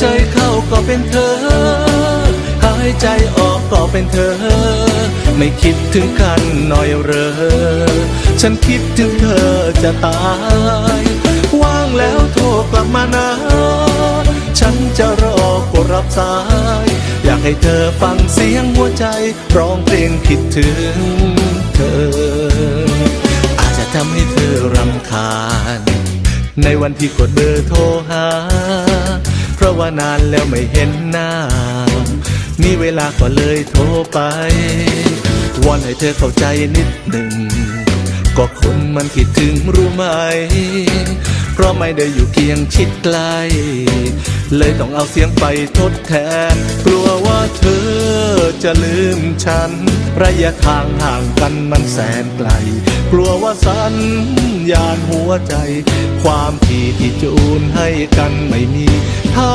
ใจเข้าก็เป็นเธอ หายใจออกก็เป็นเธอ ไม่คิดถึงกันหน่อยเรอ ฉันคิดถึงเธอจะตาย ว่างแล้วโทรกลับมานะ ฉันจะรอกดรับสาย อยากให้เธอฟังเสียงหัวใจ ร้องเพลงคิดถึงเธอ อาจจะทำให้เธอรำคาญ ในวันที่กดเบอร์โทรหา ว่านานแล้วไม่เห็นหน้า มีเวลาก็เลยโทรไป วอนให้เธอเข้าใจนิดหนึ่ง ก็คนมันคิดถึงรู้ไหม เพราะไม่ได้อยู่เคียงชิดไกล เลยต้องเอาเสียงไปทดแทน กลัวว่าเธอจะลืมฉัน ระยะทางห่างกันมันแสนไกล กลัวว่าสัญญาณหัวใจ ความที่ที่จูนให้กันไม่มีเท่า